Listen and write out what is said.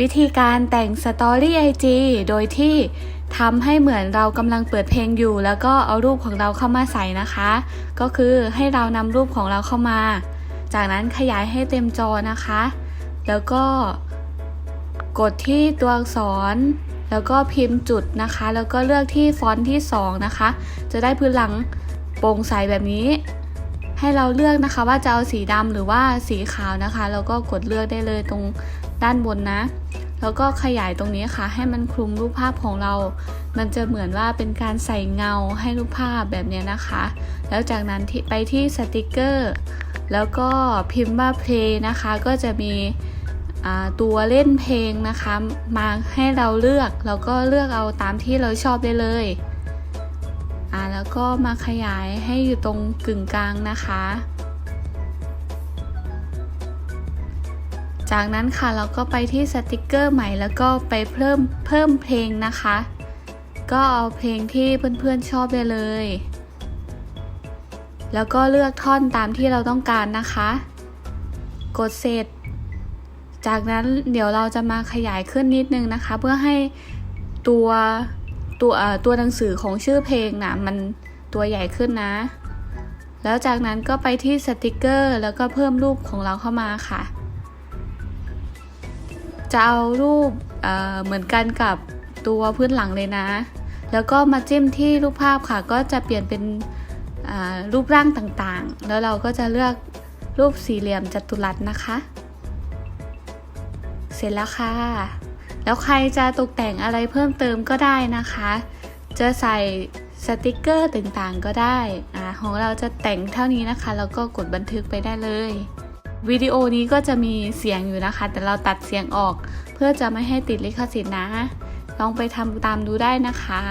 วิธีการแต่งสตอรี่ไอจีโดยที่ทำให้เหมือนเรากำลังเปิดเพลงอยู่ แล้วก็เอารูปของเราเข้ามาใส่นะคะ ก็คือให้เรานำรูปของเราเข้ามา จากนั้นขยายให้เต็มจอนะคะ แล้วก็กดที่ตัวอักษร แล้วก็พิมพ์จุดนะคะ แล้วก็เลือกที่ฟอนต์ที่ 2 นะคะ จะได้พื้นหลังโปร่งใสแบบนี้ ให้เราเลือกนะคะว่าจะเอาสีดำหรือว่าสีขาวนะคะ แล้วก็กดเลือกได้เลยตรง ด้านบนนะ แล้วก็ขยายตรงนี้ค่ะ ให้มันคลุมรูปภาพของเรา มันจะเหมือนว่าเป็นการใส่เงาให้รูปภาพแบบเนี้ยนะคะ แล้วจากนั้นไปที่สติกเกอร์ แล้วก็พิมพ์ว่า play นะคะ ก็จะมีตัวเล่นเพลงนะคะ มาให้เราเลือก แล้วก็เลือกเอาตามที่เราชอบได้เลยแล้วก็มาขยายให้อยู่ตรงกึ่งกลางนะคะ จากนั้นค่ะเราก็ไปที่สติกเกอร์ใหม่แล้วก็ไปเพิ่มเพิ่มเพลงนะคะ ก็เอาเพลงที่เพื่อนๆชอบได้เลย แล้วก็เลือกท่อนตามที่เราต้องการนะคะ กดเสร็จ จากนั้นเดี๋ยวเราจะมาขยายขึ้นนิดนึงนะคะ เพื่อให้ตัวตัวตัวหนังสือของชื่อเพลงนะมันตัวใหญ่ขึ้นนะ แล้วจากนั้นก็ไปที่สติกเกอร์ แล้วก็เพิ่มรูปของเราเข้ามาค่ะ จะเอารูปเเหมือนกันกับตัวพื้นหลังเลยนะ แล้วก็มาจิ้มที่รูปภาพค่ะ ก็จะเปลี่ยนเป็นรูปร่างต่างๆ แล้วเราก็จะเลือกรูปสี่เหลี่ยมจัตุรัสนะคะ เสร็จแล้วค่ะ แล้วใครจะตกแต่งอะไรเพิ่มเติมก็ได้นะคะ จะใส่สติกเกอร์ต่างๆก็ได้อ่าของเราจะแต่งเท่านี้นะคะ แล้วก็กดบันทึกไปได้เลย วิดีโอนี้ก็จะมีเสียงอยู่นะคะ แต่เราตัดเสียงออก เพื่อจะไม่ให้ติดลิขสิทธิ์นะ ลองไปทำตามดูได้นะคะ